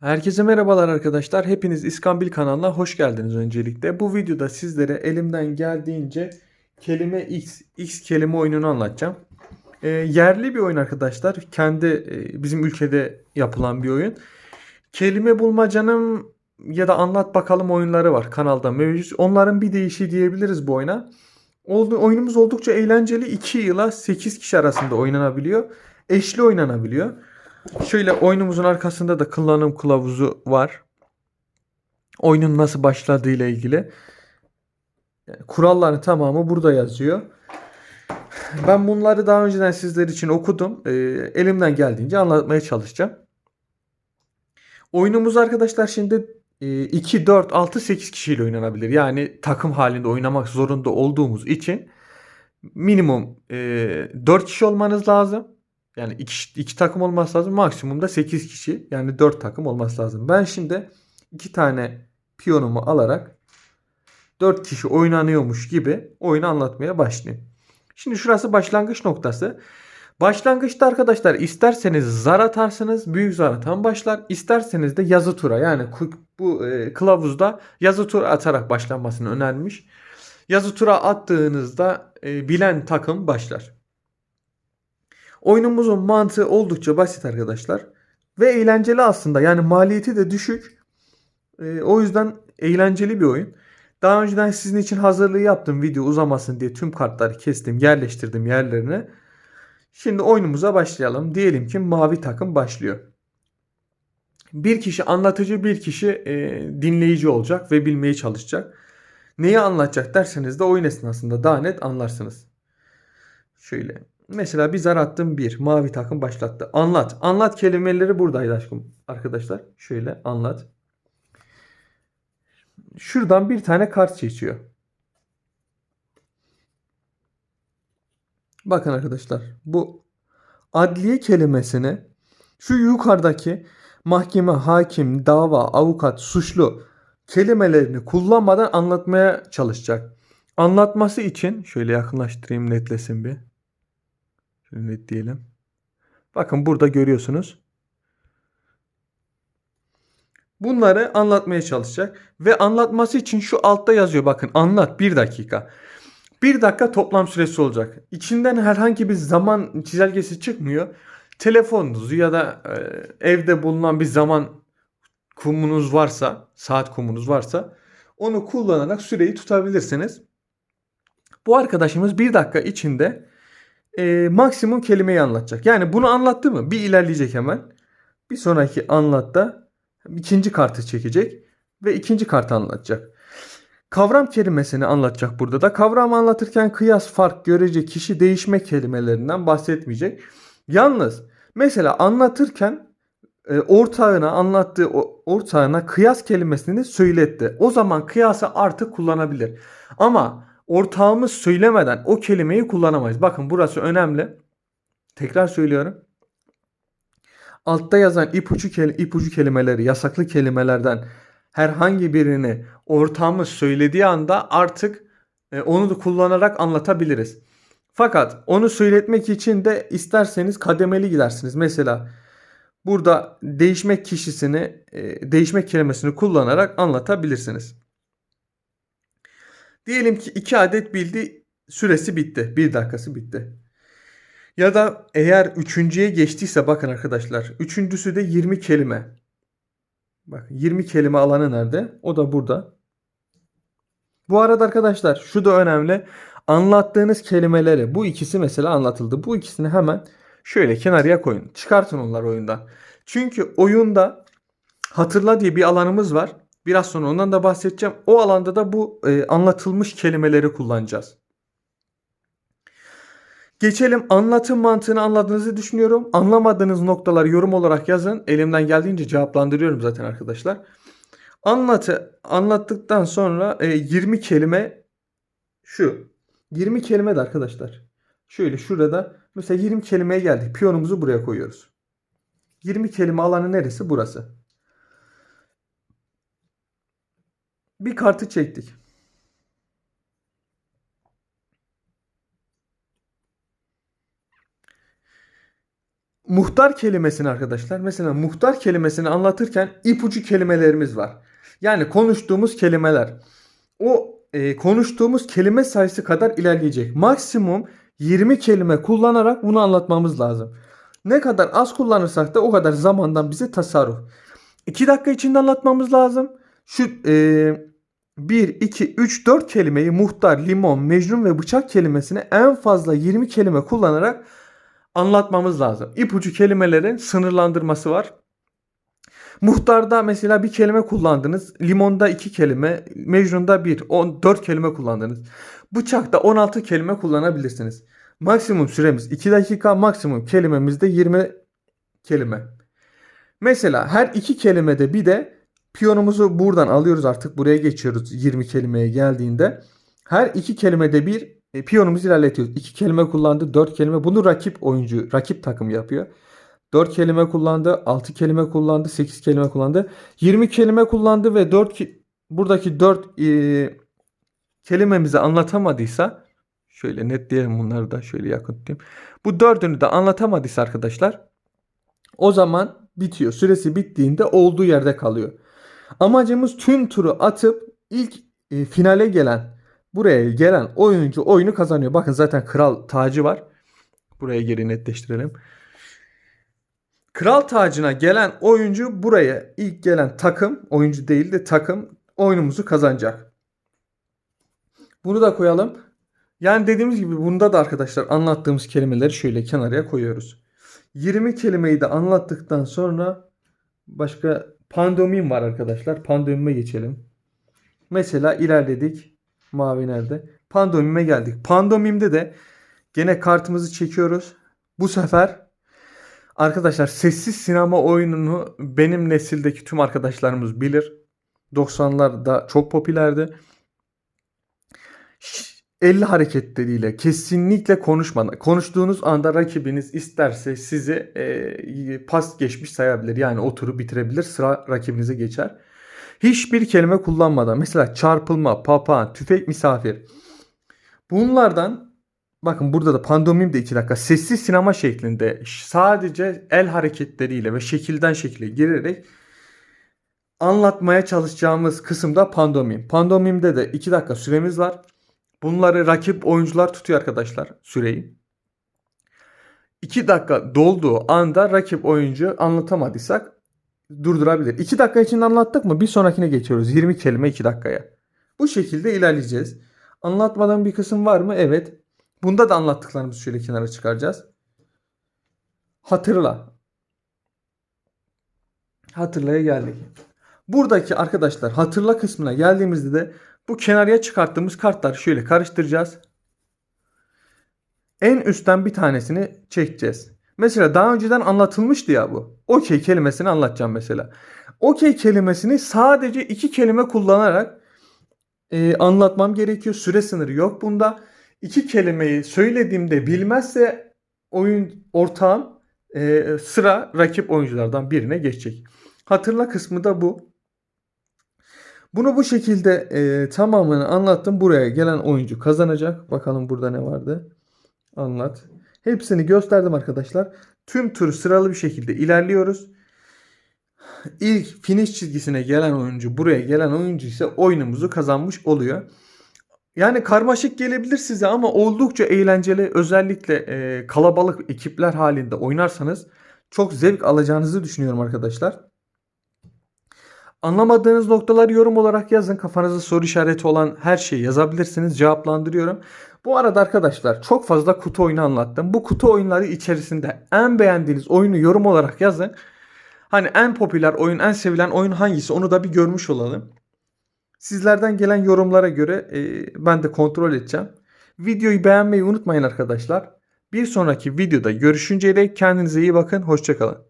Herkese merhabalar arkadaşlar. Hepiniz İskambil kanalına hoş geldiniz öncelikle. Bu videoda sizlere elimden geldiğince kelime X, X kelime oyununu anlatacağım. Ee, yerli bir oyun arkadaşlar. Kendi e, bizim ülkede yapılan bir oyun. Kelime bulmacanın ya da anlat bakalım oyunları var kanalda mevcut. Onların bir değişi diyebiliriz bu oyuna. Oyunumuz oldukça eğlenceli. 2 yıla 8 kişi arasında oynanabiliyor. Eşli oynanabiliyor. Şöyle oyunumuzun arkasında da kullanım kılavuzu var. Oyunun nasıl başladığı ile ilgili. Kuralların tamamı burada yazıyor. Ben bunları daha önceden sizler için okudum. Ee, elimden geldiğince anlatmaya çalışacağım. Oyunumuz arkadaşlar şimdi e, 2, 4, 6, 8 kişiyle oynanabilir. Yani takım halinde oynamak zorunda olduğumuz için minimum e, 4 kişi olmanız lazım. Yani iki, iki takım olması lazım. Maksimumda 8 kişi. Yani 4 takım olması lazım. Ben şimdi iki tane piyonumu alarak 4 kişi oynanıyormuş gibi oyunu anlatmaya başlayayım. Şimdi şurası başlangıç noktası. Başlangıçta arkadaşlar isterseniz zar atarsınız. Büyük zar atan başlar. İsterseniz de yazı tura yani bu e, kılavuzda yazı tura atarak başlanmasını önermiş. Yazı tura attığınızda e, bilen takım başlar. Oyunumuzun mantığı oldukça basit arkadaşlar. Ve eğlenceli aslında. Yani maliyeti de düşük. E, o yüzden eğlenceli bir oyun. Daha önceden sizin için hazırlığı yaptım video uzamasın diye tüm kartları kestim, yerleştirdim yerlerine. Şimdi oyunumuza başlayalım. Diyelim ki mavi takım başlıyor. Bir kişi anlatıcı, bir kişi e, dinleyici olacak ve bilmeye çalışacak. Neyi anlatacak derseniz de oyun esnasında daha net anlarsınız. Şöyle Mesela bir zar attım bir. Mavi takım başlattı. Anlat. Anlat kelimeleri buradaydı aşkım. Arkadaşlar şöyle anlat. Şuradan bir tane kart seçiyor. Bakın arkadaşlar bu adliye kelimesini şu yukarıdaki mahkeme, hakim, dava, avukat, suçlu kelimelerini kullanmadan anlatmaya çalışacak. Anlatması için şöyle yakınlaştırayım netlesin bir. Şöyle diyelim. Bakın burada görüyorsunuz. Bunları anlatmaya çalışacak. Ve anlatması için şu altta yazıyor. Bakın anlat bir dakika. Bir dakika toplam süresi olacak. İçinden herhangi bir zaman çizelgesi çıkmıyor. Telefonunuzu ya da e, evde bulunan bir zaman kumunuz varsa, saat kumunuz varsa onu kullanarak süreyi tutabilirsiniz. Bu arkadaşımız bir dakika içinde e, maksimum kelimeyi anlatacak. Yani bunu anlattı mı bir ilerleyecek hemen. Bir sonraki anlatta ikinci kartı çekecek ve ikinci kartı anlatacak. Kavram kelimesini anlatacak burada da. Kavram anlatırken kıyas, fark, görece, kişi, değişme kelimelerinden bahsetmeyecek. Yalnız mesela anlatırken e, ortağına anlattığı ortağına kıyas kelimesini söyletti. O zaman kıyası artık kullanabilir. Ama ortağımız söylemeden o kelimeyi kullanamayız. Bakın burası önemli. Tekrar söylüyorum. Altta yazan ipucu, kel ipucu kelimeleri, yasaklı kelimelerden herhangi birini ortağımız söylediği anda artık e, onu da kullanarak anlatabiliriz. Fakat onu söyletmek için de isterseniz kademeli gidersiniz. Mesela burada değişmek kişisini, e, değişmek kelimesini kullanarak anlatabilirsiniz. Diyelim ki 2 adet bildi süresi bitti. 1 dakikası bitti. Ya da eğer üçüncüye geçtiyse bakın arkadaşlar. Üçüncüsü de 20 kelime. Bak 20 kelime alanı nerede? O da burada. Bu arada arkadaşlar şu da önemli. Anlattığınız kelimeleri bu ikisi mesela anlatıldı. Bu ikisini hemen şöyle kenarıya koyun. Çıkartın onlar oyundan. Çünkü oyunda hatırla diye bir alanımız var. Biraz sonra ondan da bahsedeceğim. O alanda da bu e, anlatılmış kelimeleri kullanacağız. Geçelim anlatım mantığını anladığınızı düşünüyorum. Anlamadığınız noktaları yorum olarak yazın. Elimden geldiğince cevaplandırıyorum zaten arkadaşlar. Anlatı anlattıktan sonra e, 20 kelime şu. 20 kelime de arkadaşlar. Şöyle şurada mesela 20 kelimeye geldik. Piyonumuzu buraya koyuyoruz. 20 kelime alanı neresi? Burası. Bir kartı çektik. muhtar kelimesini arkadaşlar mesela muhtar kelimesini anlatırken ipucu kelimelerimiz var. Yani konuştuğumuz kelimeler. O e, konuştuğumuz kelime sayısı kadar ilerleyecek. Maksimum 20 kelime kullanarak bunu anlatmamız lazım. Ne kadar az kullanırsak da o kadar zamandan bize tasarruf. 2 dakika içinde anlatmamız lazım. Şu e, 1, 2, 3, 4 kelimeyi muhtar, limon, mecnun ve bıçak kelimesini en fazla 20 kelime kullanarak anlatmamız lazım. İpucu kelimelerin sınırlandırması var. Muhtarda mesela bir kelime kullandınız. Limonda iki kelime. Mecnun'da bir. 14 kelime kullandınız. Bıçakta 16 kelime kullanabilirsiniz. Maksimum süremiz 2 dakika. Maksimum kelimemiz de 20 kelime. Mesela her iki kelimede bir de piyonumuzu buradan alıyoruz artık. Buraya geçiyoruz 20 kelimeye geldiğinde. Her iki kelimede bir e, piyonumuzu ilerletiyoruz. İki kelime kullandı, dört kelime. Bunu rakip oyuncu, rakip takım yapıyor. 4 kelime kullandı, 6 kelime kullandı, 8 kelime kullandı. 20 kelime kullandı ve 4 ki, buradaki 4 e, kelimemizi anlatamadıysa şöyle netleyelim bunları da şöyle yakın. Bu dördünü de anlatamadıysa arkadaşlar o zaman bitiyor. Süresi bittiğinde olduğu yerde kalıyor. Amacımız tüm turu atıp ilk e, finale gelen buraya gelen oyuncu oyunu kazanıyor. Bakın zaten kral tacı var. Buraya geri netleştirelim. Kral tacına gelen oyuncu buraya ilk gelen takım, oyuncu değil de takım oyunumuzu kazanacak. Bunu da koyalım. Yani dediğimiz gibi bunda da arkadaşlar anlattığımız kelimeleri şöyle kenarıya koyuyoruz. 20 kelimeyi de anlattıktan sonra başka pandomim var arkadaşlar. Pandomime geçelim. Mesela ilerledik. Mavi nerede? Pandomime geldik. Pandomimde de gene kartımızı çekiyoruz. Bu sefer Arkadaşlar sessiz sinema oyununu benim nesildeki tüm arkadaşlarımız bilir. 90'larda çok popülerdi. El hareketleriyle kesinlikle konuşmadan konuştuğunuz anda rakibiniz isterse sizi e, pas geçmiş sayabilir. Yani o bitirebilir sıra rakibinize geçer. Hiçbir kelime kullanmadan mesela çarpılma, papağan, tüfek misafir bunlardan Bakın burada da pandomim de 2 dakika. Sessiz sinema şeklinde sadece el hareketleriyle ve şekilden şekile girerek anlatmaya çalışacağımız kısımda pandomim. Pandomimde de 2 dakika süremiz var. Bunları rakip oyuncular tutuyor arkadaşlar süreyi. 2 dakika dolduğu anda rakip oyuncu anlatamadıysak durdurabilir. 2 dakika içinde anlattık mı bir sonrakine geçiyoruz. 20 kelime 2 dakikaya. Bu şekilde ilerleyeceğiz. Anlatmadan bir kısım var mı? Evet. Bunda da anlattıklarımızı şöyle kenara çıkaracağız. Hatırla. Hatırlaya geldik. Buradaki arkadaşlar hatırla kısmına geldiğimizde de bu kenarıya çıkarttığımız kartları şöyle karıştıracağız. En üstten bir tanesini çekeceğiz. Mesela daha önceden anlatılmıştı ya bu. Okey kelimesini anlatacağım mesela. Okey kelimesini sadece iki kelime kullanarak e, anlatmam gerekiyor. Süre sınırı yok bunda iki kelimeyi söylediğimde bilmezse oyun ortağım e, sıra rakip oyunculardan birine geçecek. Hatırla kısmı da bu. Bunu bu şekilde e, tamamını anlattım. Buraya gelen oyuncu kazanacak. Bakalım burada ne vardı. Anlat. Hepsini gösterdim arkadaşlar. Tüm tur sıralı bir şekilde ilerliyoruz. İlk finish çizgisine gelen oyuncu buraya gelen oyuncu ise oyunumuzu kazanmış oluyor. Yani karmaşık gelebilir size ama oldukça eğlenceli. Özellikle e, kalabalık ekipler halinde oynarsanız çok zevk alacağınızı düşünüyorum arkadaşlar. Anlamadığınız noktaları yorum olarak yazın. Kafanızda soru işareti olan her şeyi yazabilirsiniz. Cevaplandırıyorum. Bu arada arkadaşlar çok fazla kutu oyunu anlattım. Bu kutu oyunları içerisinde en beğendiğiniz oyunu yorum olarak yazın. Hani en popüler oyun, en sevilen oyun hangisi onu da bir görmüş olalım. Sizlerden gelen yorumlara göre e, ben de kontrol edeceğim. Videoyu beğenmeyi unutmayın arkadaşlar. Bir sonraki videoda görüşünceye dek kendinize iyi bakın. Hoşçakalın.